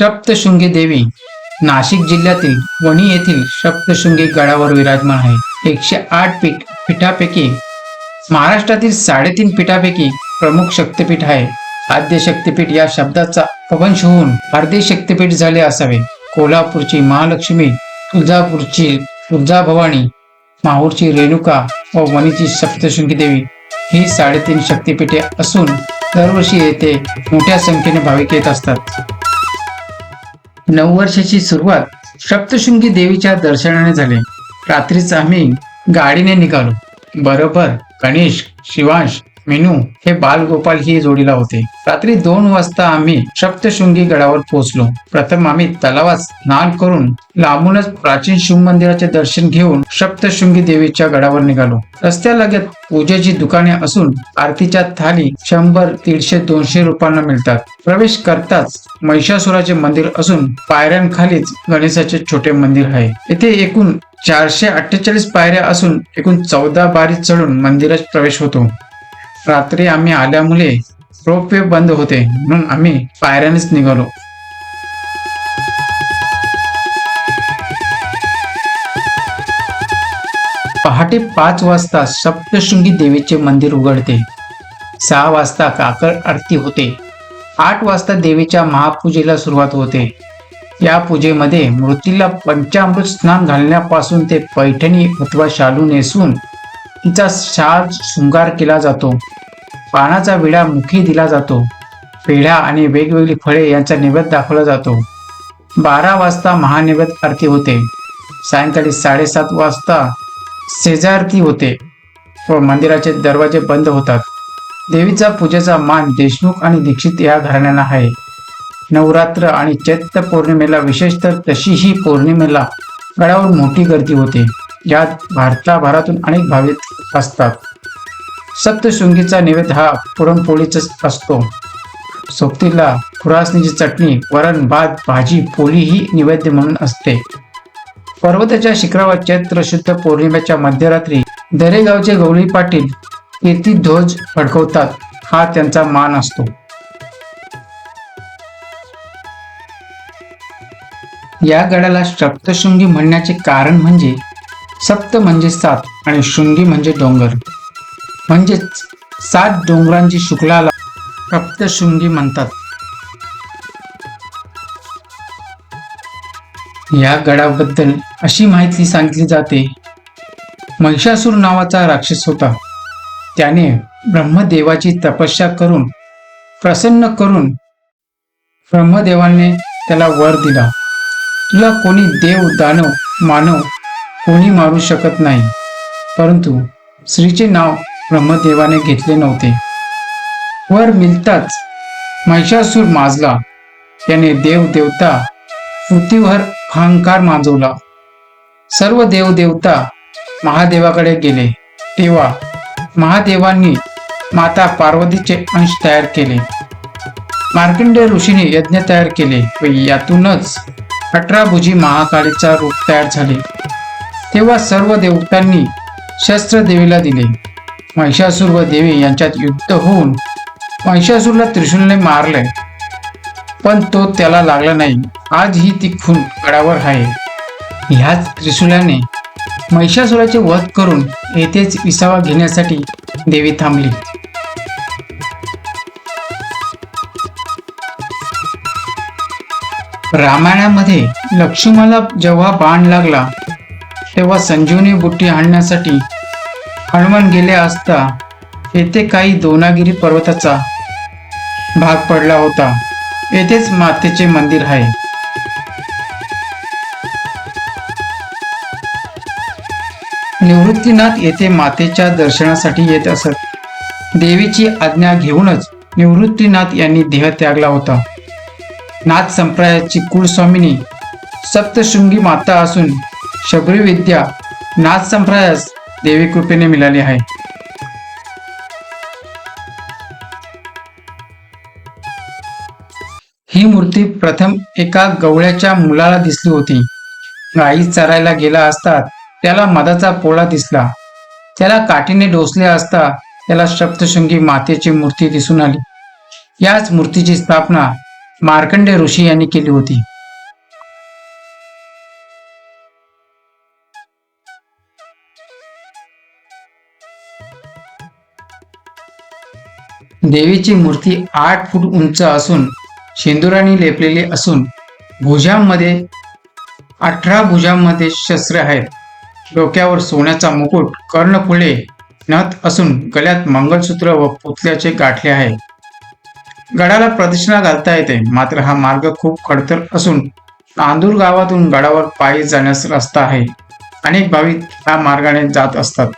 सप्तशृंगी देवी नाशिक जिल्ह्यातील वणी येथील सप्तशृंगी गडावर विराजमान आहे. एकशे आठ पीठ पीठापैकी महाराष्ट्रातील साडेतीन पीठापैकी प्रमुख शक्तिपीठ आहे. आद्य शक्तिपीठ या शब्दाचा अपभ्रंश होऊन अर्धे शक्तिपीठ झाले असावे. कोल्हापूरची महालक्ष्मी तुळजापूरची तुळजाभवानी माहूरची रेणुका व वणीची सप्तशृंगी देवी ही साडेतीन शक्तिपीठे असून दरवर्षी येथे मोठ्या संख्येने भाविक येत असतात. नऊ वर्षाची सुरुवात सप्तशृंगी देवीच्या दर्शनाने झाली. रात्रीच आम्ही गाडीने निघालो. बरोबर गणेश शिवांश मेनू हे बालगोपाल ही जोडीला होते. रात्री दोन वाजता आम्ही सप्तशृंगी गडावर पोहोचलो. प्रथम आम्ही तलावात स्नान करून लांबूनच प्राचीन शिव मंदिराचे दर्शन घेऊन सप्तशृंगी देवीच्या गडावर निघालो. रस्त्यालगत पूजेची दुकाने असून आरतीच्या थाली शंभर दीडशे दोनशे रुपयांना मिळतात. प्रवेश करताच महिषासुराचे मंदिर असून पायऱ्यांखालीच गणेशाचे छोटे मंदिर आहे. येथे एकूण चारशे अठ्ठेचाळीस पायऱ्या असून एकूण चौदा बारी चढून मंदिरात प्रवेश होतो. रात्री आम्ही आल्यामुळे रोपवे बंद होते. म्हणून आम्ही पायऱ्यानेच निघालो. पहाटे पाच वाजता सप्तशृंगी देवीचे मंदिर उघडते. सहा वाजता काकड आरती होते. आठ वाजता देवीच्या महापूजेला सुरुवात होते. या पूजेमध्ये मूर्तीला पंचामृत स्नान घालण्यापासून ते पैठणी अथवा शालू नेसून तिचा शार शृंगार केला जातो. पानाचा विडा मुखी दिला जातो. पेढ्या आणि वेगवेगळी फळे यांचा नैवेद्य दाखवला जातो. बारा वाजता महानैवेद्य आरती होते. सायंकाळी साडेसात वाजता शेजारती होते व मंदिराचे दरवाजे बंद होतात. देवीचा पूजेचा मान देशमुख आणि दीक्षित या घराण्यांना आहे. नवरात्र आणि चैत्र पौर्णिमेला विशेषतः तशीही पौर्णिमेला गडावर मोठी गर्दी होते. यात भारताभरातून अनेक भाविक असतात. सप्तशृंगीचा नैवेद्य हा पुरणपोळीचाच असतो. सोबतीला खुरासणीची चटणी वरण भात भाजी पोळी ही नैवेद्य म्हणून असते. पर्वताच्या शिखरावर चैत्र शुद्ध पौर्णिमेच्या मध्यरात्री दरेगावचे गवळी पाटील कीर्ती ध्वज फडकवतात. हा त्यांचा मान असतो. या गडाला सप्तशृंगी म्हणण्याचे कारण म्हणजे सप्त म्हणजे सात आणि शृंगी म्हणजे डोंगर. म्हणजेच सात डोंगरांची शुक्लाला सप्तशृंगी म्हणतात. या गडाबद्दल अशी माहिती सांगितली जाते. महिषासूर नावाचा राक्षस होता. त्याने ब्रह्मदेवाची तपस्या करून प्रसन्न करून ब्रह्मदेवाने त्याला वर दिला. तुला कोणी देव दानव मानव कोणी मारू शकत नाही. परंतु श्रीचे नाव ब्रह्मदेवाने घेतले नव्हते. वर मिळताच महिषासूर माजला. त्याने देव देवता पृथ्वीवर अहंकार माजवला. सर्व देव देवता महादेवाकडे गेले. तेव्हा महादेवांनी माता पार्वतीचे अंश तयार केले. मार्कंडेय ऋषीने यज्ञ तयार केले व यातूनच अठरा भुजी महाकाळीचा रूप तयार झाले. तेव्हा सर्व देवतांनी शस्त्र देवीला दिले. महिषासूर व देवी यांच्यात युद्ध होऊन महिषासूरला त्रिशूलने मारले. पण तो त्याला लागला नाही. आजही ती खून गडावर आहे. ह्याच त्रिशूलाने महिषासुराचे वध करून येथेच विसावा घेण्यासाठी देवी थांबली. रामायणामध्ये लक्ष्मणाला जेव्हा बाण लागला तेव्हा संजीवनी बुट्टी आणण्यासाठी हनुमान गेले असता येथे काही दोनागिरी पर्वताचा भाग पडला होता. येथेच मातेचे मंदिर आहे. निवृत्तीनाथ येथे मातेच्या दर्शनासाठी येत असत. देवीची आज्ञा घेऊनच निवृत्तीनाथ यांनी देह त्यागला होता. नाथ संप्रदायाची कुलस्वामिनी सप्तशृंगी माता असून शबरी विद्या नाथ संप्रदायास देवी कृपेने मिळाली आहे. ही मूर्ती प्रथम एका गवळ्याच्या मुलाला दिसली होती. गाई चरायला गेला असता त्याला मधाचा पोळा दिसला. त्याला काठीने डोसले असता त्याला सप्तशृंगी मातेची मूर्ती दिसून आली. याच मूर्तीची स्थापना मार्कंडे ऋषी यांनी केली होती. देवीची मूर्ती आठ फूट उंच असून शेंदुराने लेपलेली असून भुजांमध्ये अठरा भुजांमध्ये शस्त्रे आहेत. डोक्यावर सोन्याचा मुकुट कर्णफुले नथ असून गळ्यात मंगळसूत्र व पुतल्याचे गाठले आहे. गडाला प्रदक्षिणा घालता येते मात्र हा मार्ग खूप खडतर असून नांदूर गावातून गडावर पायी जाण्यास रस्ता आहे. अनेक भाविक या मार्गाने जात असतात.